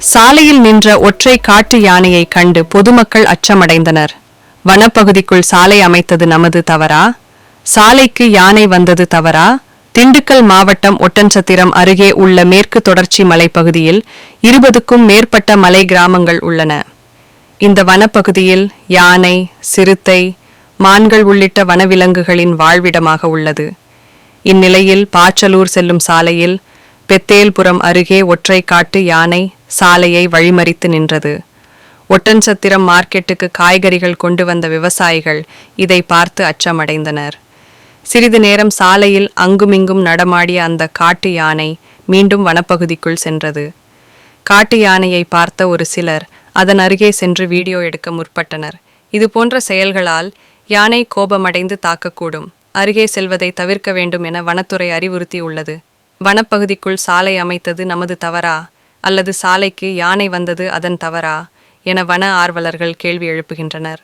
சாலையில் நின்ற ஒற்றை காட்டு யானையை கண்டு பொதுமக்கள் அச்சமடைந்தனர். வனப்பகுதிக்குள் சாலை அமைத்தது நமது தவறா? சாலைக்கு யானை வந்தது தவறா? திண்டுக்கல் மாவட்டம் ஒட்டன்சத்திரம் அருகே உள்ள மேற்கு தொடர்ச்சி மலைப்பகுதியில் இருபதுக்கும் மேற்பட்ட மலை கிராமங்கள் உள்ளன. இந்த வனப்பகுதியில் யானை சிறுத்தை மான்கள் உள்ளிட்ட வனவிலங்குகளின் வாழ்விடமாக உள்ளது. இந்நிலையில் பாச்சலூர் செல்லும் சாலையில் பெத்தேல்புரம் அருகே ஒற்றை காட்டு யானை சாலையை வழிமறித்து நின்றது. ஒட்டன்சத்திரம் மார்க்கெட்டுக்கு காய்கறிகள் கொண்டு வந்த விவசாயிகள் இதை பார்த்து அச்சமடைந்தனர். சிறிது நேரம் சாலையில் அங்குமிங்கும் நடமாடிய அந்த காட்டு யானை மீண்டும் வனப்பகுதிக்குள் சென்றது. காட்டு யானையை பார்த்த ஒரு சிலர் அதன் அருகே சென்று வீடியோ எடுக்க முற்பட்டனர். இது போன்ற செயல்களால் யானை கோபமடைந்து தாக்கக்கூடும். அருகே செல்வதை தவிர்க்க வேண்டும் என வனத்துறை அறிவுறுத்தியுள்ளது. வனப்பகுதிக்குள் சாலை அமைத்தது நமது தவறா? அல்லது சாலைக்கு யானை வந்தது அதன் தவறா? என வன ஆர்வலர்கள் கேள்வி எழுப்புகின்றனர்.